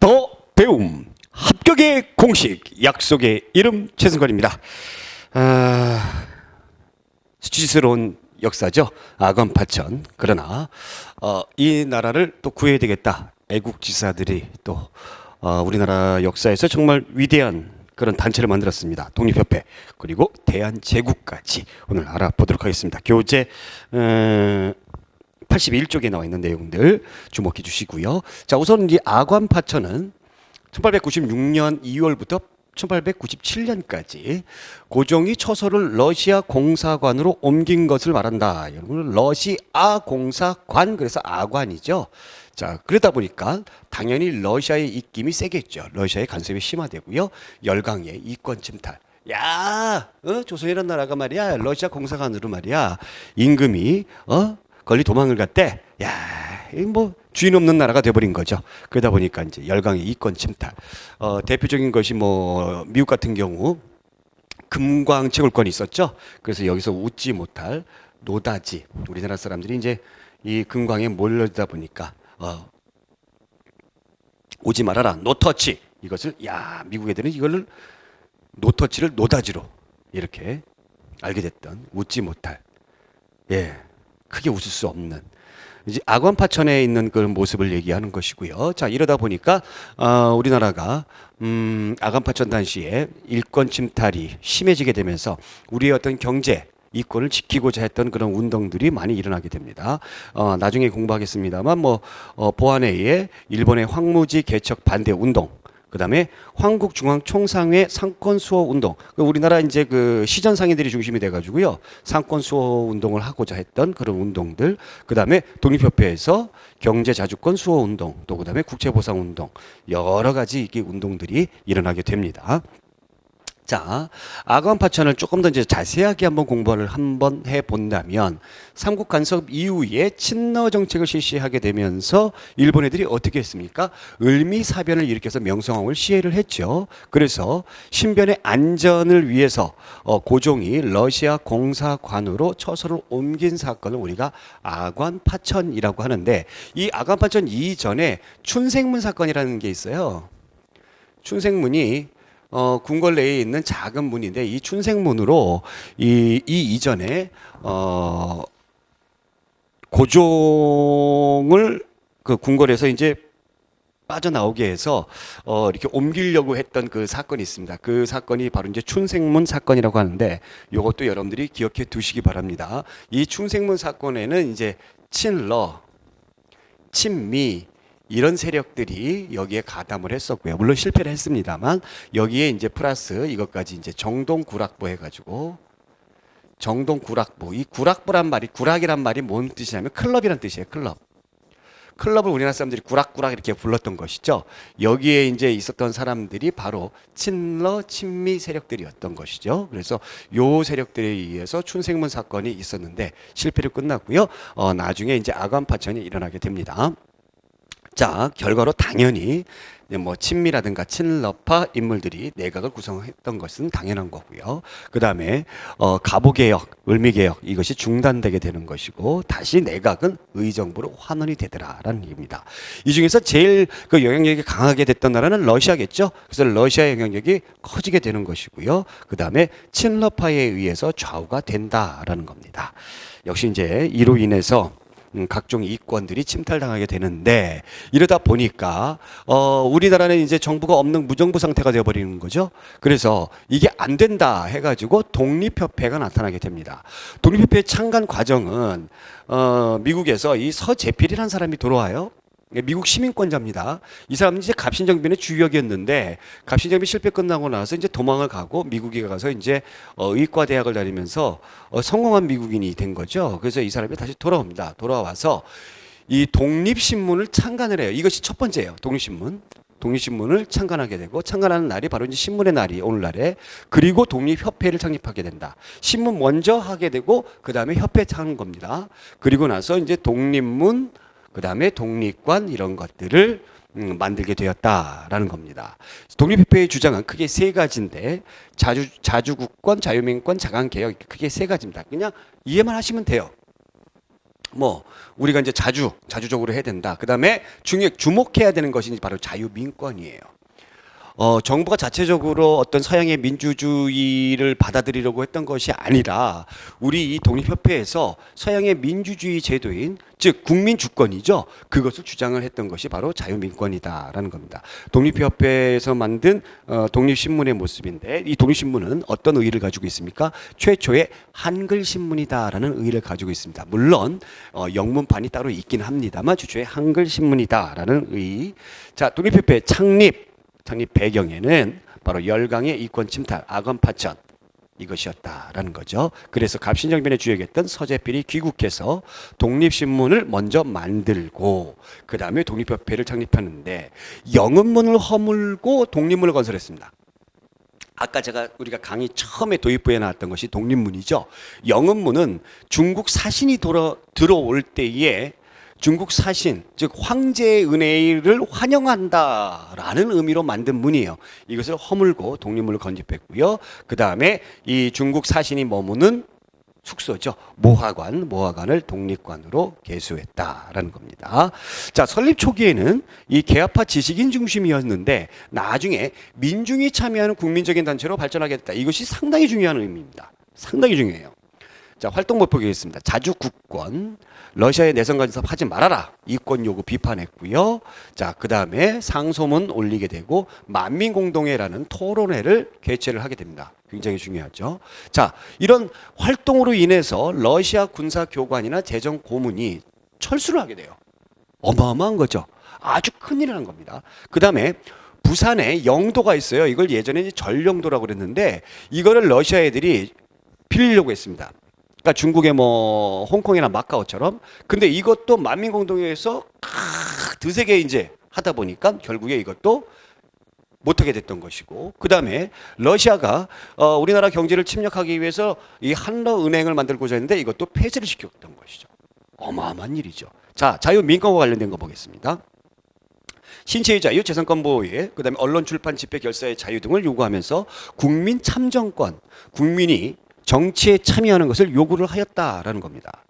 더 배움 합격의 공식 약속의 이름 최승관입니다. 아, 수치스러운 역사죠. 아건 파천. 그러나 어, 이 나라를 또 구해야 되겠다. 애국지사들이 또 어, 우리나라 역사에서 정말 위대한 그런 단체를 만들었습니다. 독립협회 그리고 대한제국까지 오늘 알아보도록 하겠습니다. 교재 어, 81쪽에 나와 있는 내용들 주목해 주시고요. 자, 우선 이 아관파천은 1896년 2월부터 1897년까지 고종이 처소를 러시아 공사관으로 옮긴 것을 말한다. 여러분 러시아 공사관 그래서 아관이죠. 자 그러다 보니까 당연히 러시아의 입김이 세겠죠. 러시아의 간섭이 심화되고요. 열강의 이권 침탈. 야, 어? 조선이라는 나라가 말이야 러시아 공사관으로 말이야 임금이 어 걸리 도망을 갔대. 야, 이뭐 주인 없는 나라가 돼버린 거죠. 그러다 보니까 이제 열강의 이권 침탈. 어, 대표적인 것이 뭐 미국 같은 경우 금광 채굴권이 있었죠. 그래서 여기서 웃지 못할 노다지 우리나라 사람들이 이제 이 금광에 몰려다 보니까 어, 오지 말아라 노터치 이것을 야 미국 애들은 이걸 노터치를 노다지로 이렇게 알게 됐던 웃지 못할 예 크게 웃을 수 없는 이제 악원파천에 있는 그런 모습을 얘기하는 것이고요. 자 이러다 보니까 어, 우리나라가 음, 아간파천 당시에 일권 침탈이 심해지게 되면서 우리의 어떤 경제 이권을 지키고자 했던 그런 운동들이 많이 일어나게 됩니다. 어, 나중에 공부하겠습니다만 뭐 어, 보안회의에 일본의 황무지 개척 반대 운동 그다음에 황국중앙총상회 상권 수호 운동. 그 우리나라 이제 그 시전 상인들이 중심이 돼 가지고요. 상권 수호 운동을 하고자 했던 그런 운동들. 그다음에 독립협회에서 경제 자주권 수호 운동, 또 그다음에 국채 보상 운동. 여러 가지 이게 운동들이 일어나게 됩니다. 자, 아관 파천을 조금 더 이제 자세하게 한번 공부를 한번 해 본다면 삼국 간섭 이후에 친러 정책을 실시하게 되면서 일본 애들이 어떻게 했습니까? 을미사변을 일으켜서 명성황후를 시해를 했죠. 그래서 신변의 안전을 위해서 어, 고종이 러시아 공사관으로 처소를 옮긴 사건을 우리가 아관 파천이라고 하는데 이 아관 파천 이전에 춘생문 사건이라는 게 있어요. 춘생문이 어, 궁궐 내에 있는 작은 문인데 이 춘생문으로 이, 이 이전에 어, 고종을 그 궁궐에서 이제 빠져나오게 해서 어, 이렇게 옮기려고 했던 그 사건이 있습니다. 그 사건이 바로 이제 춘생문 사건이라고 하는데 이것도 여러분들이 기억해 두시기 바랍니다. 이 춘생문 사건에는 이제 친러, 친미 이런 세력들이 여기에 가담을 했었고요. 물론 실패를 했습니다만 여기에 이제 플러스 이것까지 이제 정동 구락부 해가지고 정동 구락부 이 구락부란 말이 구락이란 말이 뭔 뜻이냐면 클럽이란 뜻이에요. 클럽. 클럽을 우리나라 사람들이 구락구락 이렇게 불렀던 것이죠. 여기에 이제 있었던 사람들이 바로 친러 친미 세력들이었던 것이죠. 그래서 요 세력들에 의해서 춘생문 사건이 있었는데 실패로 끝났고요. 어, 나중에 이제 아관 파천이 일어나게 됩니다. 자, 결과로 당연히 뭐 친미라든가 친러파 인물들이 내각을 구성했던 것은 당연한 거고요. 그 다음에 어, 가보개혁, 을미개혁 이것이 중단되게 되는 것이고 다시 내각은 의정부로 환원이 되더라라는 얘기입니다. 이 중에서 제일 그 영향력이 강하게 됐던 나라는 러시아겠죠. 그래서 러시아의 영향력이 커지게 되는 것이고요. 그 다음에 친러파에 의해서 좌우가 된다라는 겁니다. 역시 이제 이로 인해서 음, 각종 이권들이 침탈당하게 되는데 이러다 보니까 어 우리나라는 이제 정부가 없는 무정부 상태가 되어 버리는 거죠. 그래서 이게 안 된다 해 가지고 독립협회가 나타나게 됩니다. 독립협회 창간 과정은 어 미국에서 이 서재필이라는 사람이 들어와요. 미국 시민권자입니다. 이 사람은 이제 갑신정변의 주역이었는데 갑신정변 실패 끝나고 나서 이제 도망을 가고 미국에 가서 이제 어, 의과 대학을 다니면서 어, 성공한 미국인이 된 거죠. 그래서 이 사람이 다시 돌아옵니다. 돌아와서 이 독립신문을 창간을 해요. 이것이 첫 번째예요. 독립신문. 독립신문을 창간하게 되고 창간하는 날이 바로 이제 신문의 날이 오늘날에 그리고 독립협회를 창립하게 된다. 신문 먼저 하게 되고 그 다음에 협회 창는 겁니다. 그리고 나서 이제 독립문 그 다음에 독립관 이런 것들을 음, 만들게 되었다라는 겁니다. 독립협회의 주장은 크게 세 가지인데 자주 자주국권, 자유민권, 자강개혁 크게 세 가지입니다. 그냥 이해만 하시면 돼요. 뭐 우리가 이제 자주 자주적으로 해야 된다. 그다음에 중요 주목해야 되는 것이 바로 자유민권이에요. 어, 정부가 자체적으로 어떤 서양의 민주주의를 받아들이려고 했던 것이 아니라 우리 이 독립협회에서 서양의 민주주의 제도인 즉 국민 주권이죠. 그것을 주장을 했던 것이 바로 자유민권이다라는 겁니다. 독립협회에서 만든 어, 독립신문의 모습인데 이 독립신문은 어떤 의의를 가지고 있습니까? 최초의 한글 신문이다라는 의의를 가지고 있습니다. 물론 어, 영문판이 따로 있긴 합니다만 최초의 한글 신문이다라는 의의. 자, 독립협회 창립 창립 배경에는 바로 열강의 이권 침탈, 아건 파천 이것이었다라는 거죠. 그래서 갑신정변의 주역이었던 서재필이 귀국해서 독립신문을 먼저 만들고 그 다음에 독립협회를 창립하는데 영음문을 허물고 독립문을 건설했습니다. 아까 제가 우리가 강의 처음에 도입부에 나왔던 것이 독립문이죠. 영음문은 중국 사신이 돌아, 들어올 때에 중국 사신, 즉 황제의 은혜를 환영한다라는 의미로 만든 문이에요. 이것을 허물고 독립문을 건립했고요. 그 다음에 이 중국 사신이 머무는 숙소죠. 모하관, 모하관을 독립관으로 개수했다라는 겁니다. 자, 설립 초기에는 이 개화파 지식인 중심이었는데 나중에 민중이 참여하는 국민적인 단체로 발전하게 됐다. 이것이 상당히 중요한 의미입니다. 상당히 중요해요. 자, 활동 보겠습니다. 자주 국권, 러시아의 내선 간섭 하지 말아라. 이권 요구 비판했고요. 자, 그다음에 상소문 올리게 되고 만민 공동회라는 토론회를 개최를 하게 됩니다. 굉장히 중요하죠. 자, 이런 활동으로 인해서 러시아 군사 교관이나 재정 고문이 철수를 하게 돼요. 어마어마한 거죠. 아주 큰일을 한 겁니다. 그다음에 부산에 영도가 있어요. 이걸 예전에 전령도라고 그랬는데 이거를 러시아 애들이 빌리려고 했습니다. 그러니까 중국의 뭐 홍콩이나 마카오처럼 근데 이것도 만민 공동회에서 드세게 이제 하다 보니까 결국에 이것도 못하게 됐던 것이고 그 다음에 러시아가 어, 우리나라 경제를 침략하기 위해서 이 한러 은행을 만들고자 했는데 이것도 폐지를 시켰던 것이죠. 어마어마한 일이죠. 자 자유민권과 관련된 거 보겠습니다. 신체의 자유, 재산권 보호에 그다음에 언론, 출판, 집회, 결사의 자유 등을 요구하면서 국민 참정권, 국민이 정치에 참여하는 것을 요구를 하였다라는 겁니다.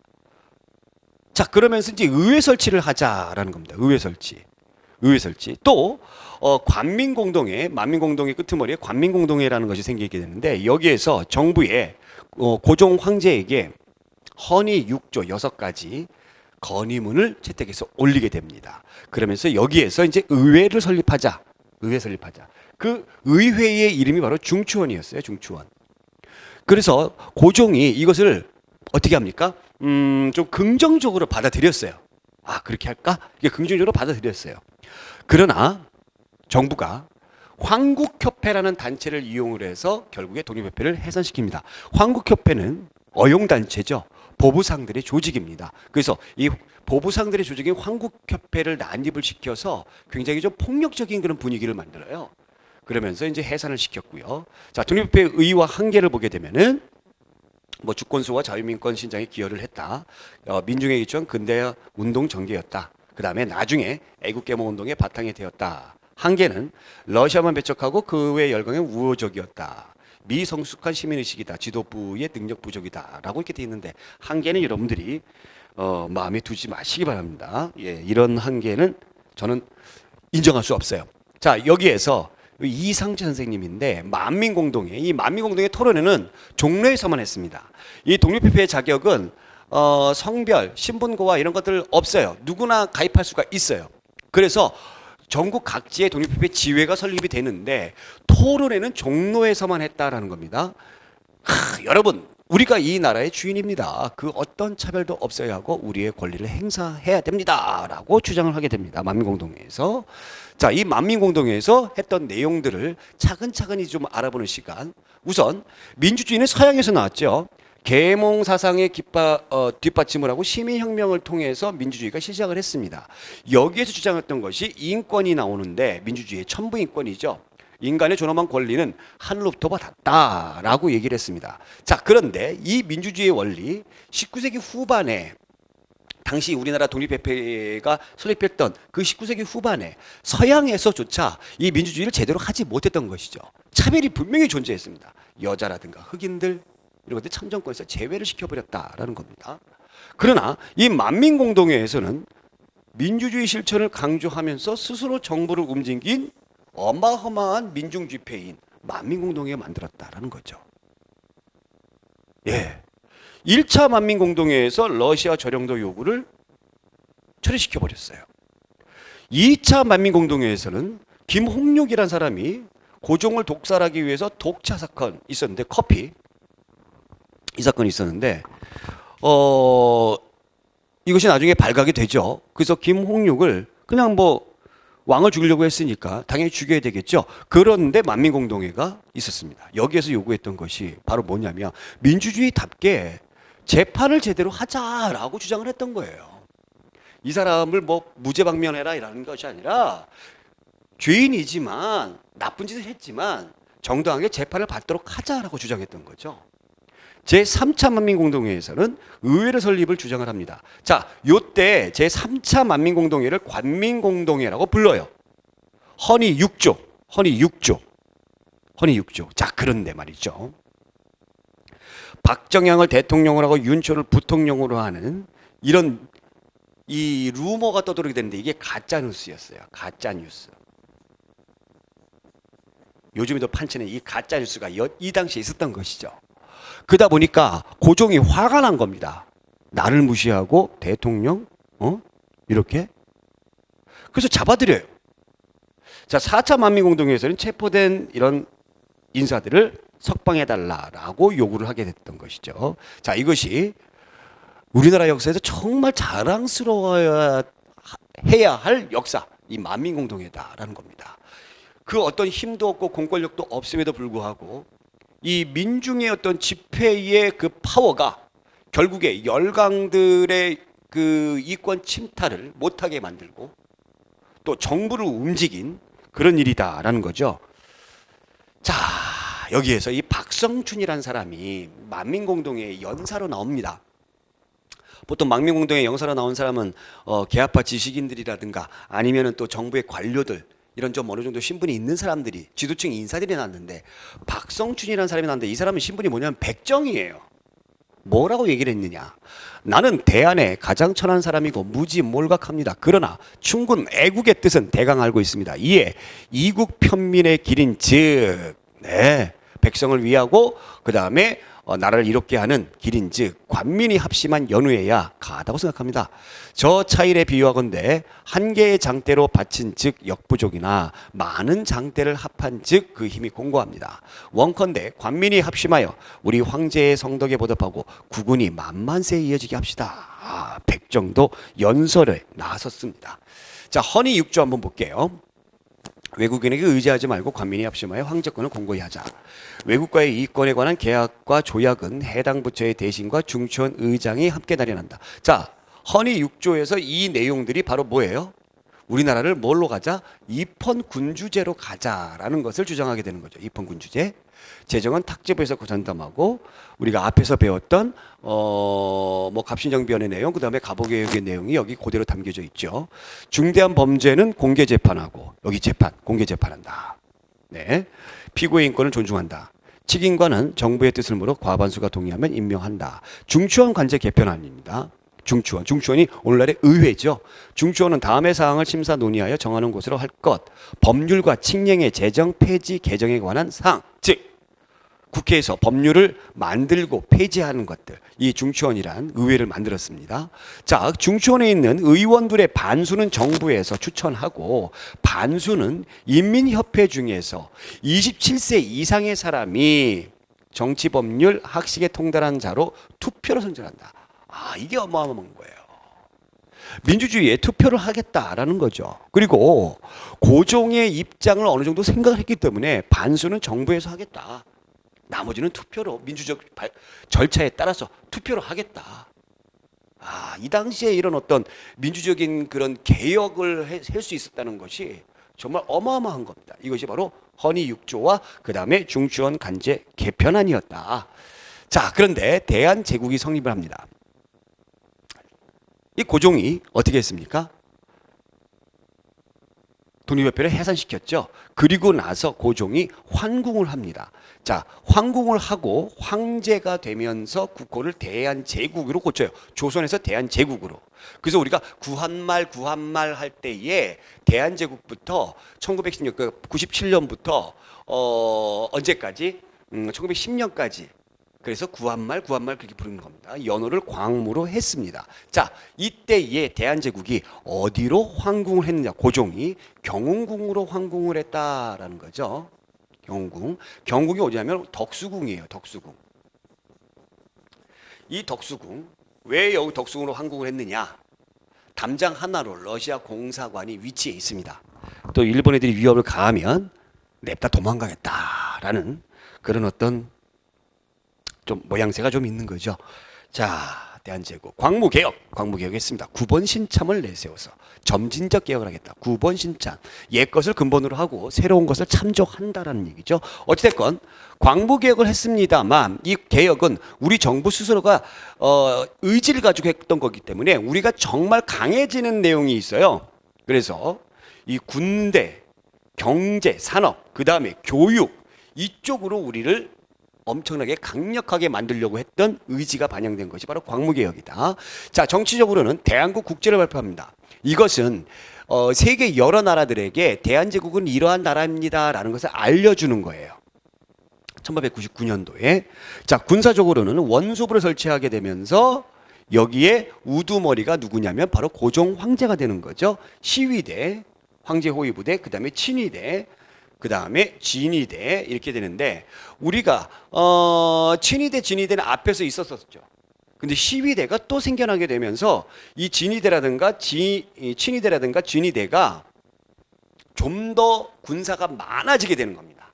자, 그러면서 이제 의회 설치를 하자라는 겁니다. 의회 설치. 의회 설치. 또 어, 관민공동회, 만민공동회 끄트머리에 관민공동회라는 것이 생기게 되는데 여기에서 정부의 어, 고종 황제에게 헌의 6조 6가지 건의문을 채택해서 올리게 됩니다. 그러면서 여기에서 이제 의회를 설립하자. 의회 설립하자. 그 의회의 이름이 바로 중추원이었어요. 중추원. 그래서 고종이 이것을 어떻게 합니까? 음, 좀 긍정적으로 받아들였어요. 아, 그렇게 할까? 이게 긍정적으로 받아들였어요. 그러나 정부가 황국협회라는 단체를 이용을 해서 결국에 독립협회를 해산시킵니다. 황국협회는 어용단체죠. 보부상들의 조직입니다. 그래서 이 보부상들의 조직인 황국협회를 난입을 시켜서 굉장히 좀 폭력적인 그런 분위기를 만들어요. 그러면서 이제 해산을 시켰고요. 자, 독립협회 의의와 한계를 보게 되면은 뭐 주권수와 자유민권 신장에 기여를 했다. 어, 민중의 기초는 근대 운동 전개였다. 그 다음에 나중에 애국개몽 운동의 바탕이 되었다. 한계는 러시아만 배척하고 그 외 열강의 우호적이었다. 미성숙한 시민의식이다. 지도부의 능력 부족이다. 라고 이렇게 돼 있는데 한계는 여러분들이 어, 마음에 두지 마시기 바랍니다. 예, 이런 한계는 저는 인정할 수 없어요. 자, 여기에서 이상재 선생님인데 만민공동회 이 만민공동회 토론회는 종로에서만 했습니다. 이 독립협회의 자격은 어, 성별, 신분고와 이런 것들 없어요. 누구나 가입할 수가 있어요. 그래서 전국 각지의 독립협회 지회가 설립이 되는데 토론회는 종로에서만 했다라는 겁니다. 하, 여러분 우리가 이 나라의 주인입니다. 그 어떤 차별도 없어야 하고 우리의 권리를 행사해야 됩니다라고 주장을 하게 됩니다. 만민공동회에서 자, 이 만민공동회에서 했던 내용들을 차근차근히 좀 알아보는 시간. 우선 민주주의는 서양에서 나왔죠. 계몽 사상의 깃바, 어, 뒷받침을 하고 시민혁명을 통해서 민주주의가 시작을 했습니다. 여기에서 주장했던 것이 인권이 나오는데 민주주의의 천부인권이죠. 인간의 존엄한 권리는 하늘로부터 받았다라고 얘기를 했습니다. 자, 그런데 이 민주주의의 원리 19세기 후반에 당시 우리나라 독립협회가 설립했던 그 19세기 후반에 서양에서조차 이 민주주의를 제대로 하지 못했던 것이죠. 차별이 분명히 존재했습니다. 여자라든가 흑인들 이런 것들 참정권에서 제외를 시켜버렸다라는 겁니다. 그러나 이 만민공동회에서는 민주주의 실천을 강조하면서 스스로 정부를 움직인 어마어마한 민중 집회인 만민공동회가 만들었다라는 거죠. 예. 1차 만민공동회에서 러시아 저령도 요구를 처리시켜 버렸어요. 2차 만민공동회에서는 김홍육이라는 사람이 고종을 독살하기 위해서 독차 사건 있었는데 커피 이 사건이 있었는데 어 이것이 나중에 발각이 되죠. 그래서 김홍육을 그냥 뭐 왕을 죽이려고 했으니까 당연히 죽여야 되겠죠. 그런데 만민공동회가 있었습니다. 여기에서 요구했던 것이 바로 뭐냐면 민주주의답게 재판을 제대로 하자라고 주장을 했던 거예요. 이 사람을 뭐 무죄방면해라 이라는 것이 아니라 죄인이지만 나쁜 짓을 했지만 정당하게 재판을 받도록 하자라고 주장했던 거죠. 제 3차 만민공동회에서는 의회를 설립을 주장을 합니다. 자, 요때 제 3차 만민공동회를 관민공동회라고 불러요. 허니 6조, 허니 6조, 허니 6조. 자, 그런데 말이죠. 박정향을 대통령으로 하고 윤초를 부통령으로 하는 이런 이 루머가 떠돌게 되는데 이게 가짜 뉴스였어요. 가짜 뉴스. 요즘에도 판치는 이 가짜 뉴스가 여- 이 당시에 있었던 것이죠. 그러다 보니까 고종이 화가 난 겁니다. 나를 무시하고 대통령 어? 이렇게 그래서 잡아들여요. 자, 4차 만민공동회에서는 체포된 이런 인사들을 석방해 달라라고 요구를 하게 됐던 것이죠. 자, 이것이 우리나라 역사에서 정말 자랑스러워야 해야 할 역사, 이 만민공동회다라는 겁니다. 그 어떤 힘도 없고 공권력도 없음에도 불구하고 이 민중의 어떤 집회의 그 파워가 결국에 열강들의 그 이권 침탈을 못하게 만들고 또 정부를 움직인 그런 일이다라는 거죠. 자, 여기에서 이 박성춘이라는 사람이 만민공동회 연사로 나옵니다. 보통 망명공동회 영사로 나온 사람은 어, 개화파 지식인들이라든가 아니면은 또 정부의 관료들 이런 좀 어느 정도 신분이 있는 사람들이 지도층 인사들이 났는데 박성춘이라는 사람이 났는데 이 사람은 신분이 뭐냐면 백정이에요. 뭐라고 얘기를 했느냐? 나는 대안에 가장 천한 사람이고 무지 몰각합니다. 그러나 충군 애국의 뜻은 대강 알고 있습니다. 이에 이국 편민의 길인 즉, 네, 백성을 위하고 그 다음에 어, 나라를 이롭게 하는 길인즉 관민이 합심한 연후에야 가하다고 생각합니다. 저 차일에 비유하건대 한 개의 장대로 바친 즉 역부족이나 많은 장대를 합한 즉 그 힘이 공고합니다. 원컨대 관민이 합심하여 우리 황제의 성덕에 보답하고 국군이 만만세에 이어지게 합시다. 아, 백정도 연설에 나섰습니다. 자 허니 육조 한번 볼게요. 외국인에게 의지하지 말고 관민이 합심하여 황제권을 공고히 하자. 외국과의 이권에 관한 계약과 조약은 해당 부처의 대신과 중추원 의장이 함께 단련한다. 자, 허니 6조에서 이 내용들이 바로 뭐예요? 우리나라를 뭘로 가자? 입헌 군주제로 가자라는 것을 주장하게 되는 거죠. 입헌 군주제. 재정은 탁제부에서 전담하고 우리가 앞에서 배웠던 어뭐 갑신정변의 내용 그다음에 가보개혁의 내용이 여기 그대로 담겨져 있죠. 중대한 범죄는 공개 재판하고 여기 재판 공개 재판한다. 네. 피고의 인권을 존중한다. 측인과는 정부의 뜻을 물어 과반수가 동의하면 임명한다. 중추원 관제 개편안입니다. 중추원. 중추원이 오늘날의 의회죠. 중추원은 다음의 사항을 심사 논의하여 정하는 곳으로 할 것. 법률과 칙령의 제정 폐지 개정에 관한 사항. 즉 국회에서 법률을 만들고 폐지하는 것들. 이 중추원이란 의회를 만들었습니다. 자, 중추원에 있는 의원들의 반수는 정부에서 추천하고 반수는 인민협회 중에서 27세 이상의 사람이 정치 법률 학식에 통달한 자로 투표로 선정한다. 아, 이게 어마어마한 거예요. 민주주의에 투표를 하겠다라는 거죠. 그리고 고종의 입장을 어느 정도 생각을 했기 때문에 반수는 정부에서 하겠다. 나머지는 투표로 민주적 발- 절차에 따라서 투표로 하겠다. 아, 이 당시에 이런 어떤 민주적인 그런 개혁을 할 수 있었다는 것이 정말 어마어마한 겁니다. 이것이 바로 허니 6조와 그 다음에 중추원 간제 개편안이었다. 자, 그런데 대한 제국이 성립을 합니다. 이 고종이 어떻게 했습니까? 독립협회를 해산시켰죠. 그리고 나서 고종이 환궁을 합니다. 자, 환궁을 하고 황제가 되면서 국호를 대한제국으로 고쳐요. 조선에서 대한제국으로. 그래서 우리가 구한말 구한말 할 때에 대한제국부터 1916, 그 97년부터 어 언제까지? 음, 1910년까지 그래서 구한말 구한말 그렇게 부르는 겁니다. 연호를 광무로 했습니다. 자, 이때에 대한제국이 어디로 황궁을 했느냐? 고종이 경운궁으로 황궁을 했다라는 거죠. 경운궁. 경궁이 어디냐면 덕수궁이에요. 덕수궁. 이 덕수궁 왜 여기 덕수궁으로 황궁을 했느냐? 담장 하나로 러시아 공사관이 위치해 있습니다. 또 일본 애들이 위협을 가하면 냅다 도망가겠다라는 그런 어떤 좀 모양새가 좀 있는 거죠. 자, 대한제국 광무 개혁, 광무 개혁했습니다. 9번 신참을 내세워서 점진적 개혁을 하겠다. 9번 신참 옛 것을 근본으로 하고 새로운 것을 참조한다라는 얘기죠. 어찌됐건 광무 개혁을 했습니다만 이 개혁은 우리 정부 스스로가 어, 의지를 가지고 했던 거기 때문에 우리가 정말 강해지는 내용이 있어요. 그래서 이 군대, 경제, 산업, 그 다음에 교육 이쪽으로 우리를 엄청나게 강력하게 만들려고 했던 의지가 반영된 것이 바로 광무개혁이다. 자, 정치적으로는 대한국 국제를 발표합니다. 이것은 어, 세계 여러 나라들에게 대한제국은 이러한 나라입니다라는 것을 알려주는 거예요. 1899년도에 자 군사적으로는 원소부를 설치하게 되면서 여기에 우두머리가 누구냐면 바로 고종 황제가 되는 거죠. 시위대, 황제 호위부대, 그 다음에 친위대, 그 다음에 진위대 이렇게 되는데 우리가 어 친위대 진위대는 앞에서 있었었죠. 근데 시위대가 또 생겨나게 되면서 이 진위대라든가 지, 이 친위대라든가 진위대가 좀 더 군사가 많아지게 되는 겁니다.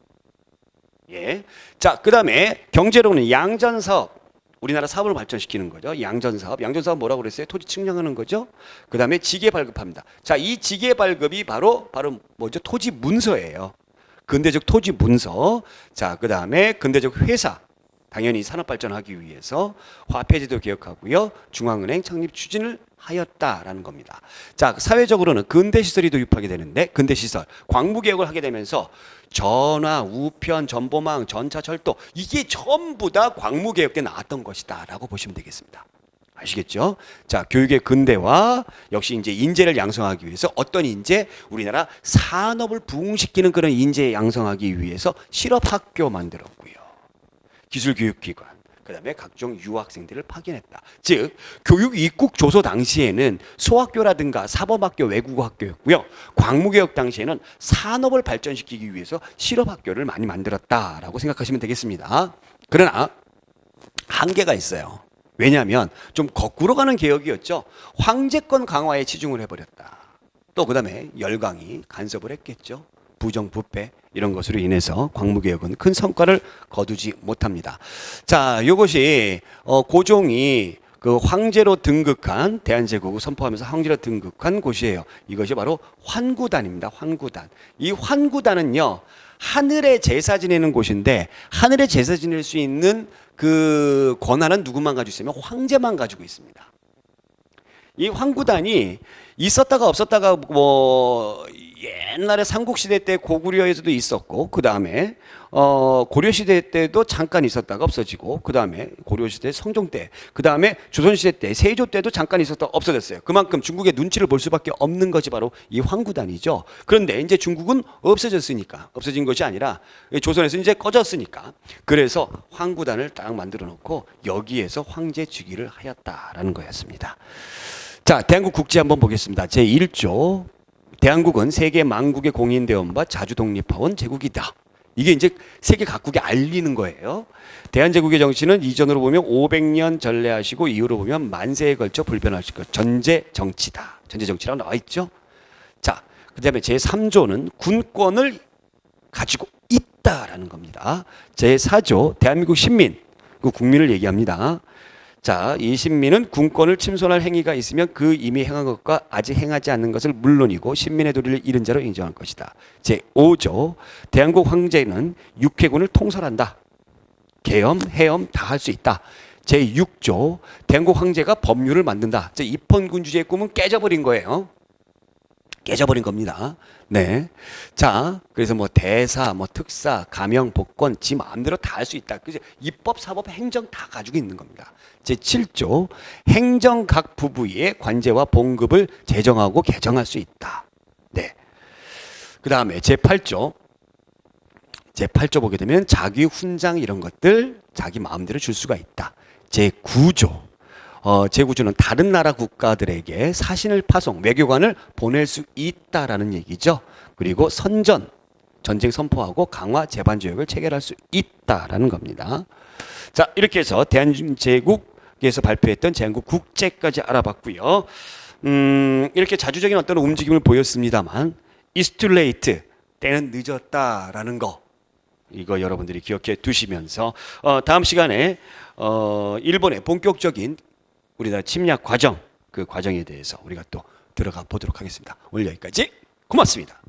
예. 자, 그 다음에 경제로는 양전사업. 우리나라 사업을 발전시키는 거죠. 양전사업. 양전사업 뭐라고 그랬어요? 토지 측량하는 거죠. 그 다음에 지계 발급합니다. 자, 이 지계 발급이 바로, 바로 뭐죠? 토지 문서예요. 근대적 토지 문서. 자, 그 다음에 근대적 회사. 당연히 산업 발전하기 위해서 화폐제도 개혁하고요. 중앙은행 창립 추진을 하였다라는 겁니다. 자, 사회적으로는 근대 시설이 도입하게 되는데 근대 시설, 광무 개혁을 하게 되면서 전화, 우편, 전보망, 전차, 철도 이게 전부 다 광무 개혁 때 나왔던 것이다라고 보시면 되겠습니다. 아시겠죠? 자, 교육의 근대화 역시 이제 인재를 양성하기 위해서 어떤 인재? 우리나라 산업을 부흥시키는 그런 인재 양성하기 위해서 실업학교 만들었고요. 기술교육기관, 그 다음에 각종 유학생들을 파견했다. 즉, 교육 입국 조소 당시에는 소학교라든가 사범학교, 외국어학교였고요. 광무개혁 당시에는 산업을 발전시키기 위해서 실업학교를 많이 만들었다라고 생각하시면 되겠습니다. 그러나 한계가 있어요. 왜냐하면 좀 거꾸로 가는 개혁이었죠. 황제권 강화에 치중을 해버렸다. 또 그다음에 열강이 간섭을 했겠죠. 부정 부패 이런 것으로 인해서 광무개혁은 큰 성과를 거두지 못합니다. 자, 이것이 어, 고종이 그 황제로 등극한 대한제국을 선포하면서 황제로 등극한 곳이에요. 이것이 바로 환구단입니다. 환구단. 이 환구단은요. 하늘에 제사 지내는 곳인데 하늘에 제사 지낼 수 있는 그 권한은 누구만 가지고 있으면 황제만 가지고 있습니다. 이 황구단이 있었다가 없었다가 뭐 옛날에 삼국시대 때 고구려에서도 있었고 그 다음에 어 고려시대 때도 잠깐 있었다가 없어지고 그 다음에 고려시대 성종 때 그 다음에 조선시대 때 세조 때도 잠깐 있었다가 없어졌어요. 그만큼 중국의 눈치를 볼 수밖에 없는 것이 바로 이 황구단이죠. 그런데 이제 중국은 없어졌으니까 없어진 것이 아니라 조선에서 이제 꺼졌으니까 그래서 황구단을 딱 만들어 놓고 여기에서 황제 즉위를 하였다라는 거였습니다. 자, 대한국 국지 한번 보겠습니다. 제 1조 대한국은 세계 만국의 공인대원과 자주 독립하원 제국이다. 이게 이제 세계 각국에 알리는 거예요. 대한제국의 정치는 이전으로 보면 500년 전래하시고 이후로 보면 만세에 걸쳐 불변하실 것. 전제 정치다. 전제 정치라고 나와 있죠. 자, 그 다음에 제 3조는 군권을 가지고 있다라는 겁니다. 제 4조 대한민국 신민 그 국민을 얘기합니다. 자, 이 신민은 군권을 침손할 행위가 있으면 그 이미 행한 것과 아직 행하지 않는 것을 물론이고 신민의 도리를 잃은 자로 인정할 것이다. 제 5조 대한국 황제는 육해군을 통솔한다. 계엄, 해엄 다 할 수 있다. 제 6조 대한국 황제가 법률을 만든다. 제 입헌군주제의 꿈은 깨져버린 거예요. 깨져버린 겁니다. 네. 자, 그래서 뭐 대사, 뭐 특사, 감형, 복권, 지 마음대로 다 할 수 있다. 그래서 입법, 사법, 행정 다 가지고 있는 겁니다. 제 7조 행정 각 부부의 관제와 봉급을 제정하고 개정할 수 있다. 네. 그 다음에 제 8조 제 8조 보게 되면 자기 훈장 이런 것들 자기 마음대로 줄 수가 있다. 제 9조 어, 제9조는 다른 나라 국가들에게 사신을 파송, 외교관을 보낼 수 있다라는 얘기죠. 그리고 선전, 전쟁 선포하고 강화 재반 조약을 체결할 수 있다라는 겁니다. 자, 이렇게 해서 대한제국에서 발표했던 제한국 국제까지 알아봤고요. 음, 이렇게 자주적인 어떤 움직임을 보였습니다만 late. 때는 늦었다라는 거. 이거 여러분들이 기억해 두시면서 어, 다음 시간에 어, 일본의 본격적인 우리나라 침략 과정 그 과정에 대해서 우리가 또 들어가 보도록 하겠습니다. 오늘 여기까지 고맙습니다.